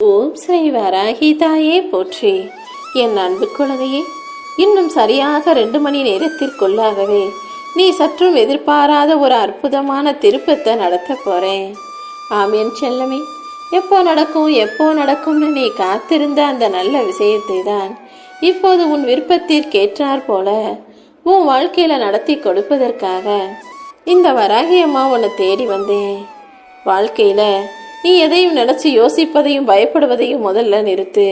ஓம் ஸ்ரீ வராகிதாயே போற்றி. என் அன்பு குழந்தையே இன்னும் சரியாக ரெண்டு மணி நேரத்திற்குள்ளாகவே நீ சற்றும் எதிர்பாராத ஒரு அற்புதமான திருப்பத்தை நடத்த போறேன். ஆமியன் செல்லமே. எப்போ நடக்கும் எப்போ நடக்கும்னு நீ காத்திருந்த அந்த நல்ல விஷயத்தை தான் இப்போது உன் விருப்பத்திற்கேற்றார் போல உன் வாழ்க்கையில நடத்தி கொடுப்பதற்காக இந்த வராகி அம்மா உன்னை தேடி வந்தேன். வாழ்க்கையில நீ எதையும் நினைச்சு யோசிப்பதையும் பயப்படுவதையும் முதல்ல நிறுத்து.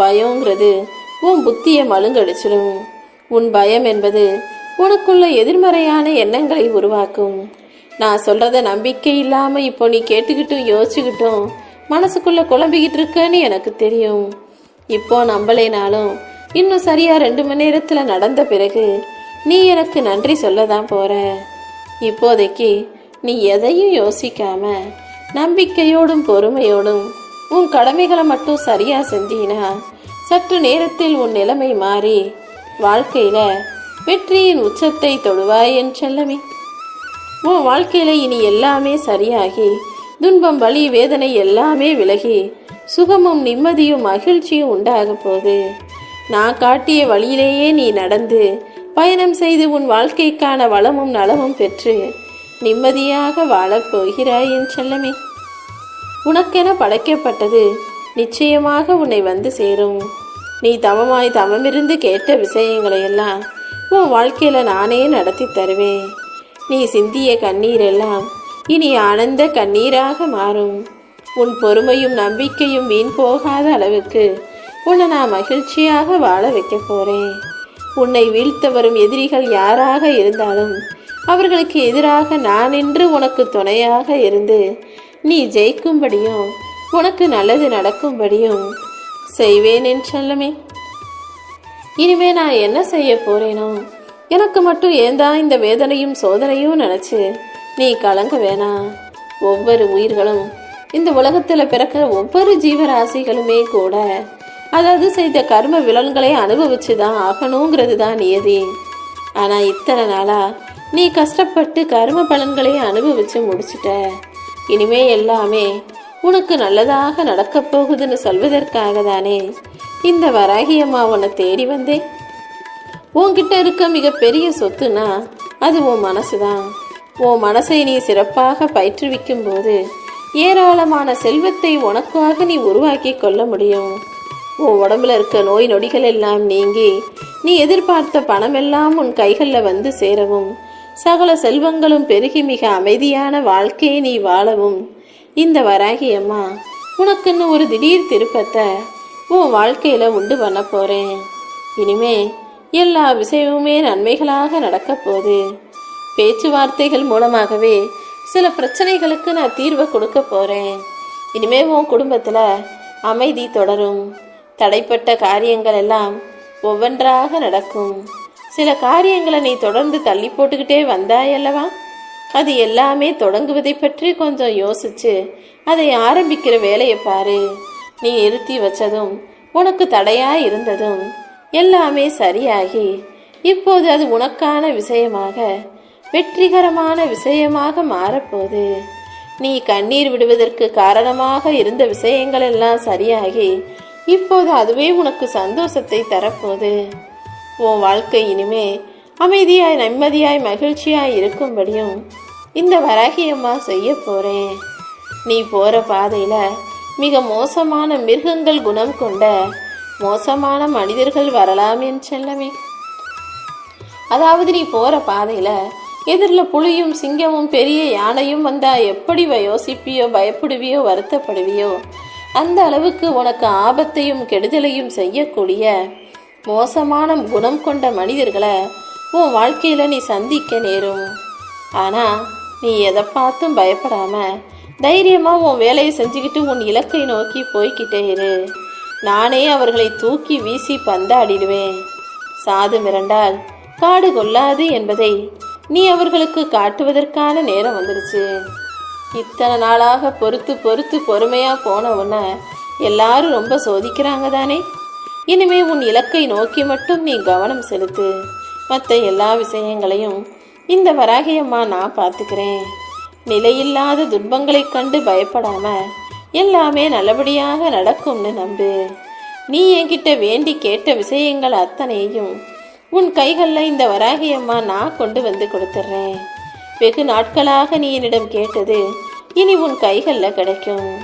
பயங்கிறது உன் புத்தியை மழுங்கடிச்சிடும். உன் பயம் என்பது உனக்குள்ள எதிர்மறையான எண்ணங்களை உருவாக்கும். நான் சொல்றத நம்பிக்கை இல்லாம இப்போ நீ கேட்டுக்கிட்டும் யோசிச்சுக்கிட்டும் மனசுக்குள்ள குழம்பிக்கிட்டு இருக்கன்னு எனக்கு தெரியும். இப்போ நம்பலைனாலும் இன்னும் சரியா ரெண்டு மணி நேரத்துல நடந்த பிறகு நீ எனக்கு நன்றி சொல்ல தான் போற. இப்போதைக்கு நீ எதையும் யோசிக்காம நம்பிக்கையோடும் பொறுமையோடும் உன் கடமைகளை மட்டும் சரியா செஞ்சீனா சற்று நேரத்தில் உன் நிலைமை மாறி வாழ்க்கையில வெற்றியின் உச்சத்தை தொடுவாய் என் செல்லமே. உன் வாழ்க்கையில இனி எல்லாமே சரியாகி துன்பம் வலி வேதனை எல்லாமே விலகி சுகமும் நிம்மதியும் மகிழ்ச்சியும் உண்டாக போகுது. நான் காட்டிய வழியிலேயே நீ நடந்து பயணம் செய்து உன் வாழ்க்கைக்கான வளமும் நலமும் பெற்று நிம்மதியாக வாழப் போகிறாய் என் செல்லமே. உனக்கென படைக்கப்பட்டது நிச்சயமாக உன்னை வந்து சேரும். நீ தவமாய் தவமிருந்து கேட்ட விஷயங்களையெல்லாம் உன் வாழ்க்கையில் நானே நடத்தி தருவேன். நீ சிந்திய கண்ணீர் எல்லாம் இனி ஆனந்த கண்ணீராக மாறும். உன் பொறுமையும் நம்பிக்கையும் வீண் போகாத அளவுக்கு உன்னை நான் மகிழ்ச்சியாக வாழ வைக்க போறேன். உன்னை வீழ்த்த வரும் எதிரிகள் யாராக இருந்தாலும் அவர்களுக்கு எதிராக நான் நின்று உனக்கு துணையாக இருந்து நீ ஜெயிக்கும்படியும் உனக்கு நல்லது நடக்கும்படியும் செய்வேன் என் செல்லமே. இனிமே நான் என்ன செய்ய போறேனோ? எனக்கு மட்டும் ஏந்தா இந்த வேதனையும் சோதனையும் நினைச்சு நீ கலங்க வேணாம் ஒவ்வொரு உயிர்களும் இந்த உலகத்தில் பிறக்கிற ஒவ்வொரு ஜீவராசிகளுமே கூட அதாவது செய்த கர்ம விலன்களை அனுபவிச்சு தான் ஆகணுங்கிறது தான் நியதி. ஆனால் இத்தனை நாளாக நீ கஷ்டப்பட்டு கரும பலன்களை அனுபவிச்சு முடிச்சிட்ட. இனிமே எல்லாமே உனக்கு நல்லதாக நடக்கப் போகுதுன்னு சொல்வதற்காக தானே இந்த வராகியம்மா உன்னை தேடி வந்தேன் உன்கிட்ட இருக்க மிகப்பெரிய சொத்துனா அது உன் மனசு தான் உன் மனசை நீ சிறப்பாக பயிற்றுவிக்கும் போது ஏராளமான செல்வத்தை உனக்காக நீ உருவாக்கி கொள்ள முடியும். உன் உடம்புல இருக்க நோய் நொடிகள் எல்லாம் நீங்கி நீ எதிர்பார்த்த பணமெல்லாம் உன் கைகளில் வந்து சேரவும். சகல செல்வங்களும் பெருகி மிக அமைதியான வாழ்க்கையை நீ வாழவும். இந்த வராகி அம்மா உனக்குன்னு ஒரு திடீர் திருப்பத்தை உன் வாழ்க்கையில உண்டு பண்ண போறேன். இனிமே எல்லா விஷயமுமே நன்மைகளாக நடக்க போகுது. பேச்சுவார்த்தைகள் மூலமாகவே சில பிரச்சனைகளுக்கு நான் தீர்வை கொடுக்க போறேன். இனிமே உன் குடும்பத்துல அமைதி தொடரும். தடைப்பட்ட காரியங்கள் எல்லாம் ஒவ்வொன்றாக நடக்கும். சில காரியங்களை நீ தொடர்ந்து தள்ளி போட்டுக்கிட்டே வந்தாயல்லவா? அது எல்லாமே தொடங்குவதை பற்றி கொஞ்சம் யோசிச்சு அதை ஆரம்பிக்கிற வேலையை பாரு. நீ நிறுத்தி வச்சதும் உனக்கு தடையா இருந்ததும் எல்லாமே சரியாகி இப்போது அது உனக்கான விஷயமாக வெற்றிகரமான விஷயமாக மாறப்போகுது. நீ கண்ணீர் விடுவதற்கு காரணமாக இருந்த விஷயங்கள் எல்லாம் சரியாகி இப்போது அதுவே உனக்கு சந்தோஷத்தை தரப்போகுது. உன் வாழ்க்கை இனிமே அமைதியாய் நிம்மதியாய் மகிழ்ச்சியாய் இருக்கும்படியும் இந்த வராகியம்மா செய்ய போறேன் நீ போற பாதையில மிக மோசமான மிருகங்கள் குணம் கொண்ட மோசமான மனிதர்கள் வரலாம் என் செல்லமே. அதாவது நீ போற பாதையில எதிரில் புலியும் சிங்கமும் பெரிய யானையும் வந்தா எப்படி யோசிப்பியோ பயப்படுவியோ வருத்தப்படுவியோ? அந்த அளவுக்கு உனக்கு ஆபத்தையும் கெடுதலையும் செய்யக்கூடிய மோசமான குணம் கொண்ட மனிதர்களை உன் வாழ்க்கையில் நீ சந்திக்க நேரும். ஆனால் நீ எதை பார்த்தும் பயப்படாம தைரியமாக உன் வேலையை செஞ்சுக்கிட்டு உன் இலக்கை நோக்கி போய்க்கிட்டே இரு. நானே அவர்களை தூக்கி வீசி பந்தாடிடுவேன். சாது மிரண்டால் காடு கொள்ளாது என்பதை நீ அவர்களுக்கு காட்டுவதற்கான நேரம் வந்துடுச்சு இத்தனை நாளாக பொறுத்து பொறுத்து பொறுமையாக போன உன்னை எல்லாரும் ரொம்ப சோதிக்கிறாங்க தானே? இனிமே உன் இலக்கை நோக்கி மட்டும் நீ கவனம் செலுத்து. மற்ற எல்லா விஷயங்களையும் இந்த வராகியம்மா நான் பார்த்துக்கிறேன். நிலையில்லாத துன்பங்களைக் கண்டு பயப்படாம எல்லாமே நல்லபடியாக நடக்கும்னு நம்பு. நீ என்கிட்ட வேண்டி கேட்ட விஷயங்கள் அத்தனையும் உன் கைகளில் இந்த வராகியம்மா நான் கொண்டு வந்து கொடுத்துட்றேன் வெகு நாட்களாக நீ என்னிடம் கேட்டது இனி உன் கைகளில் கிடைக்கும்.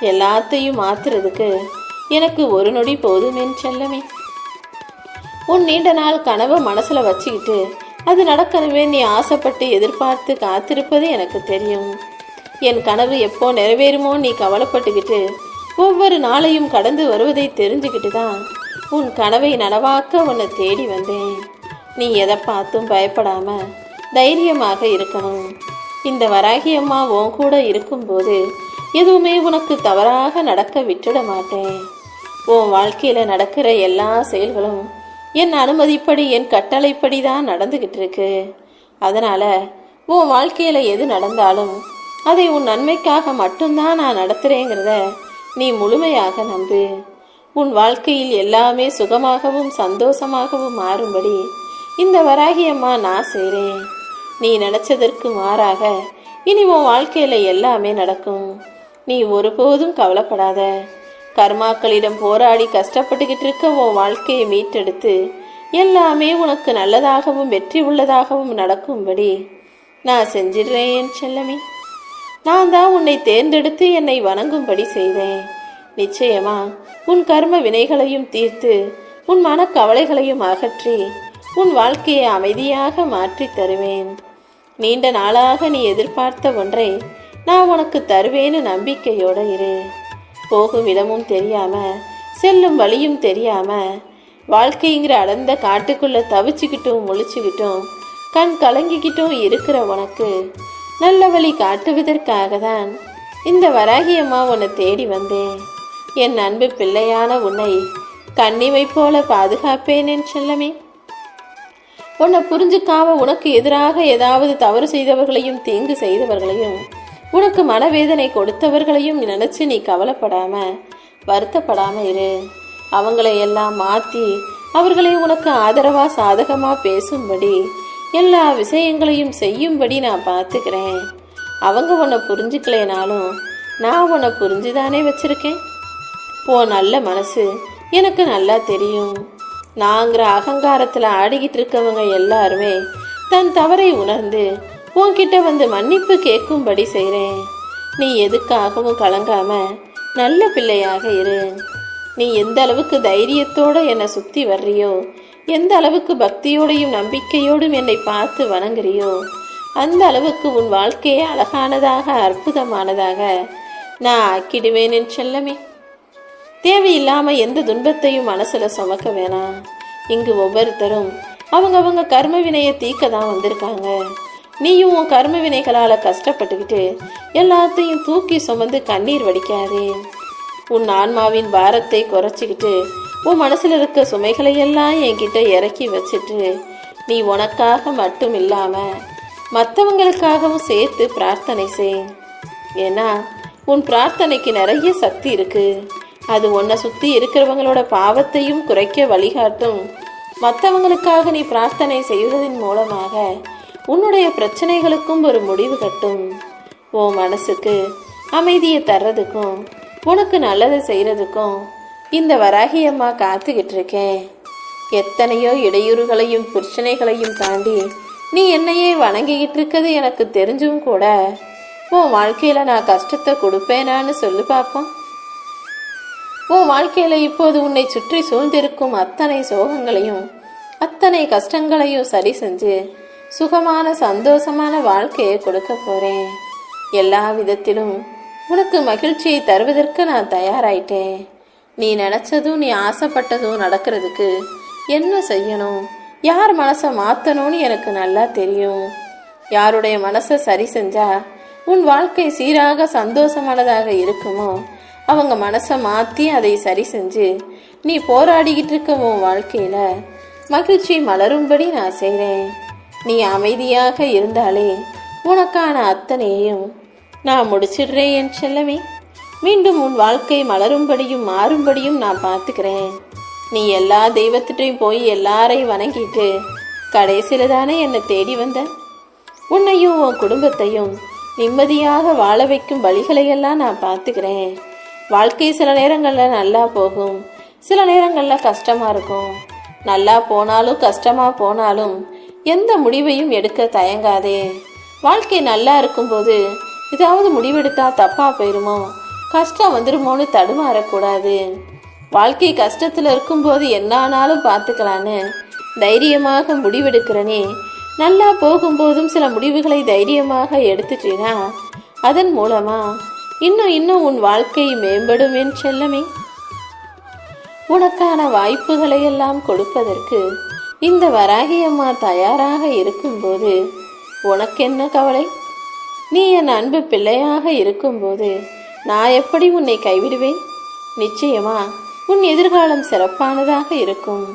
எல்லாத்தையும் மாத்துறதுக்கு எனக்கு ஒரு நொடி போதுமேன் செல்லமே. உன் நீண்ட நாள் கனவை மனசுல வச்சுக்கிட்டு அது நடக்கணுமே நீ ஆசைப்பட்டு எதிர்பார்த்து காத்திருப்பது எனக்கு தெரியும். என் கனவு எப்போ நிறைவேறுமோ நீ கவலைப்பட்டுக்கிட்டு ஒவ்வொரு நாளையும் கடந்து வருவதை தெரிஞ்சுக்கிட்டு தான் உன் கனவை நனவாக்க உன்னை தேடி வந்தேன். நீ எதை பார்த்தும் பயப்படாம தைரியமாக இருக்கணும். இந்த வராகி அம்மா உன் கூட இருக்கும்போது எதுவுமே உனக்கு தவறாக நடக்க விட்டுட மாட்டேன். உன் வாழ்க்கையில நடக்கிற எல்லா செயல்களும் என் அனுமதிப்படி என் கட்டளைப்படி தான் நடந்துகிட்டு இருக்கு அதனால உன் வாழ்க்கையில எது நடந்தாலும் அதை உன் நன்மைக்காக மட்டும்தான் நான் நடத்துறேங்கிறத நீ முழுமையாக நம்பு. உன் வாழ்க்கையில் எல்லாமே சுகமாகவும் சந்தோஷமாகவும் மாறும்படி இந்த வராகி அம்மா நான் செய்கிறேன் நீ நினைச்சதற்கு மாறாக இனி உன் வாழ்க்கையில எல்லாமே நடக்கும். நீ ஒருபோதும் கவலைப்படாத. கர்மாக்களிடம் போராடி கஷ்டப்பட்டுக்கிட்டு இருக்க உன் வாழ்க்கையை மீட்டெடுத்து எல்லாமே உனக்கு நல்லதாகவும் வெற்றி உள்ளதாகவும் நடக்கும்படி நான் செஞ்சிடுறேன் என் செல்லமே. நான் தான் உன்னை தேர்ந்தெடுத்து என்னை வணங்கும்படி செய்தேன். நிச்சயமா உன் கர்ம வினைகளையும் தீர்த்து உன் மனக்கவலைகளையும் அகற்றி உன் வாழ்க்கையை அமைதியாக மாற்றித் தருவேன். நீண்ட நாளாக நீ எதிர்பார்த்த ஒன்றை நான் உனக்கு தருவேன்னு நம்பிக்கையோட இரு. போகும் இடமும் தெரியாம செல்லும் வழியும் தெரியாம வாழ்க்கைங்கிற அடர்ந்த காட்டுக்குள்ளே தவிச்சுக்கிட்டும் முழிச்சுக்கிட்டும் கண் கலங்கிக்கிட்டும் இருக்கிற உனக்கு நல்ல வழி காட்டுவதற்காக தான் இந்த வராகியம்மா உன்னை தேடி வந்தேன். என் அன்பு பிள்ளையான உன்னை கண்ணிமை போல பாதுகாப்பேன் என் செல்லமே. உன்னை புரிஞ்சுக்காம உனக்கு எதிராக ஏதாவது தவறு செய்தவர்களையும் தீங்கு செய்தவர்களையும் உனக்கு மனவேதனை கொடுத்தவர்களையும் நினைச்சு நீ கவலைப்படாம வருத்தப்படாம இரு. அவங்களை எல்லாம் மாத்தி அவர்களை உனக்கு ஆதரவா சாதகமா பேசும்படி எல்லா விஷயங்களையும் செய்யும்படி நான் பார்த்துக்கிறேன். அவங்க உன்னை புரிஞ்சுக்கலைனாலும் நான் உன்னை புரிஞ்சுதானே வச்சிருக்கேன். ஓ நல்ல மனசு. எனக்கு நல்லா தெரியும். நாங்கிற அகங்காரத்தில் ஆடிக்கிட்டு இருக்கவங்க எல்லாருமே தன் தவறை உணர்ந்து உன்கிட்ட வந்து மன்னிப்பு கேட்கும்படி செய்கிறேன் நீ எதுக்காகவும் கலங்காம நல்ல பிள்ளையாக இரு. நீ எந்த அளவுக்கு தைரியத்தோடு என்னை சுற்றி வர்றியோ எந்த அளவுக்கு பக்தியோடையும் நம்பிக்கையோடும் என்னை பார்த்து வணங்குறியோ அந்த அளவுக்கு உன் வாழ்க்கையை அழகானதாக அற்புதமானதாக நான் ஆக்கிடுவேன் என் செல்லமே. தேவையில்லாமல் எந்த துன்பத்தையும் மனசில் சுமக்க வேணாம். இங்கு ஒவ்வொருத்தரும் அவங்க அவங்க கர்ம வினையை தீக்க தான் வந்திருக்காங்க. நீயும் உன் கர்ம வினைகளால் கஷ்டப்பட்டுக்கிட்டு எல்லாத்தையும் தூக்கி சுமந்து கண்ணீர் வடிக்காதே. உன் ஆன்மாவின் பாரத்தை குறைச்சிக்கிட்டு உன் மனசில் இருக்க சுமைகளை எல்லாம் என்கிட்ட இறக்கி வச்சுட்டு நீ உனக்காக மட்டும் இல்லாமல் மற்றவங்களுக்காகவும் சேர்த்து பிரார்த்தனை செய். ஏன்னா உன் பிரார்த்தனைக்கு நிறைய சக்தி இருக்கு. அது உன்னை சுற்றி இருக்கிறவங்களோட பாவத்தையும் குறைக்க வழிகாட்டும். மற்றவங்களுக்காக நீ பிரார்த்தனை செய்வதன் மூலமாக உன்னுடைய பிரச்சனைகளுக்கும் ஒரு முடிவு கட்டும். உன் மனசுக்கு அமைதியை தர்றதுக்கும் உனக்கு நல்லதை செய்கிறதுக்கும் இந்த வராகியம்மா காத்துக்கிட்டு இருக்கேன். எத்தனையோ இடையூறுகளையும் பிரச்சனைகளையும் தாண்டி நீ என்னையே வணங்கிக்கிட்டு இருக்கிறது எனக்கு தெரிஞ்சும் கூட உன் வாழ்க்கையில நான் கஷ்டத்தை கொடுப்பேனான்னு சொல்லி பார்ப்போம் உன் வாழ்க்கையில இப்போது உன்னை சுற்றி சூழ்ந்திருக்கும் அத்தனை சோகங்களையும் அத்தனை கஷ்டங்களையும் சரி செஞ்சு சுகமான சந்தோஷமான வாழ்க்கையை கொடுக்க போறேன். எல்லா விதத்திலும் உனக்கு மகிழ்ச்சியை தருவதற்கு நான் தயாராயிட்டேன். நீ நினைச்சதும் நீ ஆசைப்பட்டதும் நடக்கிறதுக்கு என்ன செய்யணும்? யார் மனசை மாற்றணும்னு எனக்கு நல்லா தெரியும். யாருடைய மனசை சரி செஞ்சா உன் வாழ்க்கை சீராக சந்தோஷமானதாக இருக்குமோ? அவங்க மனசை மாற்றி அதை சரி செஞ்சு நீ போராடிக்கிட்டு இருக்க உன் வாழ்க்கையில் மகிழ்ச்சி மலரும்படி நான் செய்கிறேன் நீ அமைதியாக இருந்தாலே உனக்கான அத்தனையும் நான் முடிச்சிடுறேன் என் செல்லமே. மீண்டும் உன் வாழ்க்கை மலரும்படியும் மாறும்படியும் நான் பார்த்துக்கிறேன். நீ எல்லா தெய்வத்திட்டையும் போய் எல்லாரையும் வணங்கிட்டு கடைசியில் தானே என்னை தேடி வந்த? உன்னையும் உன் குடும்பத்தையும் நிம்மதியாக வாழ வைக்கும் வழிகளையெல்லாம் நான் பார்த்துக்கிறேன். வாழ்க்கை சில நேரங்களில் நல்லா போகும். சில நேரங்களில் கஷ்டமாக இருக்கும். நல்லா போனாலும் கஷ்டமாக போனாலும் எந்த முடிவையும் எடுக்க தயங்காதே. வாழ்க்கை நல்லா இருக்கும்போது ஏதாவது முடிவெடுத்தா தப்பாக போயிருமோ? கஷ்டம் வந்துருமோன்னு தடுமாறக்கூடாது. வாழ்க்கை கஷ்டத்தில் இருக்கும்போது என்ன ஆனாலும் பார்த்துக்கலான்னு தைரியமாக முடிவெடுக்கிறனே. நல்லா போகும்போதும் சில முடிவுகளை தைரியமாக எடுத்துட்டீனா? அதன் மூலமா இன்னும் இன்னும் உன் வாழ்க்கை மேம்படும் என் செல்லமே. உனக்கான வாய்ப்புகளை எல்லாம் கொடுப்பதற்கு இந்த வராகி அம்மா தயாராக இருக்கும்போது உனக்கென்ன கவலை? நீ என் அன்பு பிள்ளையாக இருக்கும்போது நான் எப்படி உன்னை கைவிடுவேன்? நிச்சயமா உன் எதிர்காலம் சிறப்பானதாக இருக்கும்.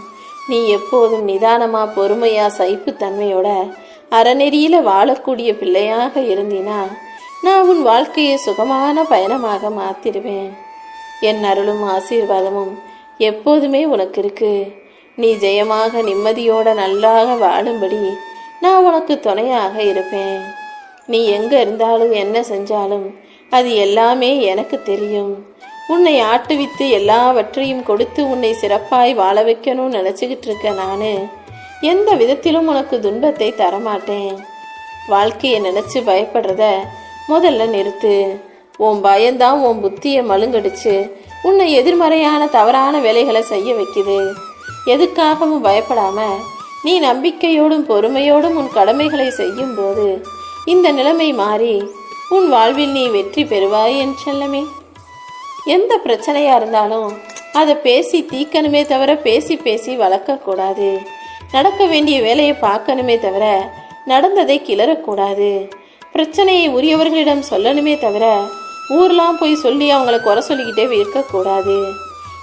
நீ எப்போதும் நிதானமா பொறுமையா சகிப்புத்தன்மையோட அறநெறியில வாழக்கூடிய பிள்ளையாக இருந்தினா நான் உன் வாழ்க்கையை சுகமான பயணமாக மாத்திருவேன் என் அருளும் ஆசீர்வாதமும் எப்போதுமே உனக்கு இருக்குது நீ ஜெயமாக நிம்மதியோட நல்லாக வாழும்படி நான் உனக்கு துணையாக இருப்பேன். நீ எங்க இருந்தாலும் என்ன செஞ்சாலும் அது எல்லாமே எனக்கு தெரியும். உன்னை ஆட்டுவித்து எல்லாவற்றையும் கொடுத்து உன்னை சிறப்பாய் வாழ வைக்கணும்னு நினச்சிக்கிட்டு இருக்க நான் எந்த விதத்திலும் உனக்கு துன்பத்தை தரமாட்டேன். வாழ்க்கையை நினச்சி பயப்படுறத முதல்ல நிறுத்து. உன் பயம்தான் உன் புத்தியை மழுங்கடிச்சு உன்னை எதிர்மறையான தவறான வேலைகளை செய்ய வைக்குது. எதுக்காகவும் பயப்படாம நீ நம்பிக்கையோடும் பொறுமையோடும் உன் கடமைகளை செய்யும் போது இந்த நிலைமை மாறி உன் வாழ்வில் நீ வெற்றி பெறுவாய் என் செல்லமே. எந்த பிரச்சனையா இருந்தாலும் அதை பேசி தீக்கணுமே தவிர பேசி பேசி வளர்க்கக்கூடாது. நடக்க வேண்டிய வேலையை பார்க்கணுமே தவிர நடந்ததை கிளறக்கூடாது. பிரச்சனையை உரியவர்களிடம் சொல்லணுமே தவிர ஊர்லாம் போய் சொல்லி அவங்கள குறை சொல்லிக்கிட்டே இருக்கக்கூடாது.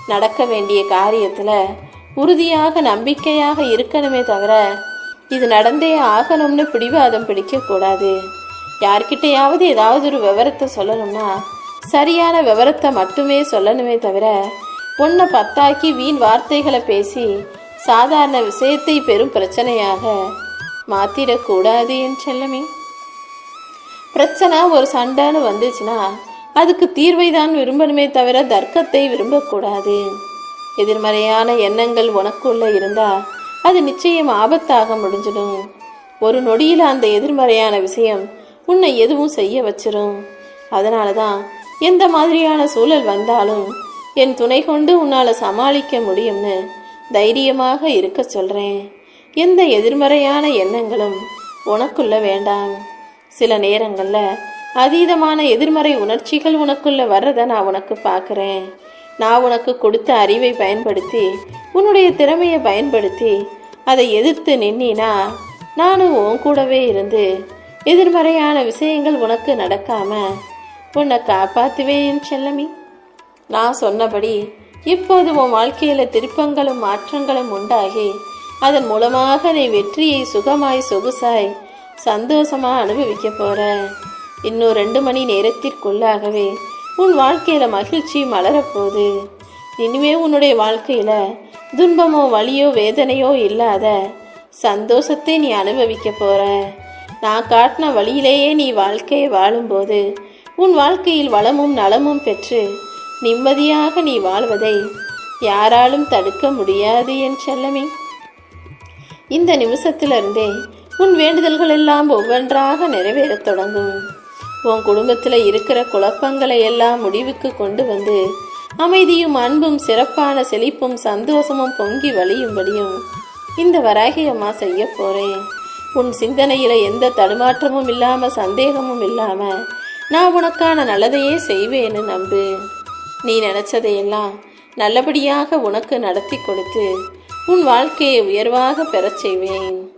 நடக்க வேண்டிய காரியத்தில் உறுதியாக நம்பிக்கையாக இருக்கணுமே தவிர இது நடந்தே ஆகணும்னு பிடிவாதம் பிடிக்கக்கூடாது யார்கிட்டையாவது ஏதாவது ஒரு விவரத்தை சொல்லணும்னா சரியான விவரத்தை மட்டுமே சொல்லணுமே தவிர பொண்ணை பத்தாக்கி வீண் வார்த்தைகளை பேசி சாதாரண விஷயத்தை பெரும் பிரச்சனையாக மாத்திடக்கூடாது என் செல்லமே. பிரச்சனை ஒரு சண்டைன்னு வந்துச்சுன்னா அதுக்கு தீர்வை தான் விரும்பணுமே தவிர தர்க்கத்தை விரும்பக்கூடாது. எதிர்மறையான எண்ணங்கள் உனக்குள்ள இருந்தா அது நிச்சயம் ஆபத்தாக முடிஞ்சிடும். ஒரு நொடியில் அந்த எதிர்மறையான விஷயம் உன்னை எதுவும் செய்ய வச்சிரும். அதனால தான் எந்த மாதிரியான சூழல் வந்தாலும் என் துணை கொண்டு உன்னால் சமாளிக்க முடியும்னு தைரியமாக இருக்க சொல்கிறேன் எந்த எதிர்மறையான எண்ணங்களும் உனக்குள்ள வேண்டாம். சில நேரங்களில் அதீதமான எதிர்மறை உணர்ச்சிகள் உனக்குள்ள வர்றதை நான் உனக்கு பார்க்குறேன் நான் உனக்கு கொடுத்த அறிவை பயன்படுத்தி உன்னுடைய திறமையை பயன்படுத்தி அதை எதிர்த்து நின்னா நானும் உன் கூடவே இருந்து எதிர்மறையான விஷயங்கள் உனக்கு நடக்காம உன்னை காப்பாத்துவேன் செல்லமி. நான் சொன்னபடி இப்போது உன் வாழ்க்கையில திருப்பங்களும் மாற்றங்களும் உண்டாகி அதன் மூலமாக நீ வெற்றியை சுகமாய் சொகுசாய் சந்தோஷமா அனுபவிக்க போற. இன்னும் ரெண்டு மணி நேரத்திற்குள்ளாகவே உன் வாழ்க்கையில மகிழ்ச்சி மலரப்போகுது. இனிமே உன்னுடைய வாழ்க்கையில துன்பமோ வலியோ வேதனையோ இல்லாத சந்தோஷத்தை நீ அனுபவிக்க போற. நான் காட்டின வழியிலேயே நீ வாழ்க்கையை வாழும்போது உன் வாழ்க்கையில் வளமும் நலமும் பெற்று நிம்மதியாக நீ வாழ்வதை யாராலும் தடுக்க முடியாது என் செல்லமே. இந்த நிமிஷத்திலிருந்தே உன் வேண்டுதல்கள் எல்லாம் ஒவ்வொன்றாக நிறைவேறத் தொடங்கும். உன் குடும்பத்தில் இருக்கிற குழப்பங்களை எல்லாம் முடிவுக்கு கொண்டு வந்து அமைதியும் அன்பும் சிறப்பான செழிப்பும் சந்தோஷமும் பொங்கி வழியும்படியும் இந்த வராகி அம்மா செய்ய போறேன். உன் சிந்தனையில எந்த தடுமாற்றமும் இல்லாம சந்தேகமும் இல்லாம நான் உனக்கான நல்லதையே செய்வேன்னு நம்பு. நீ நினைச்சதையெல்லாம் நல்லபடியாக உனக்கு நடத்தி கொடுத்து உன் வாழ்க்கையை உயர்வாக பெறச் செய்வேன்.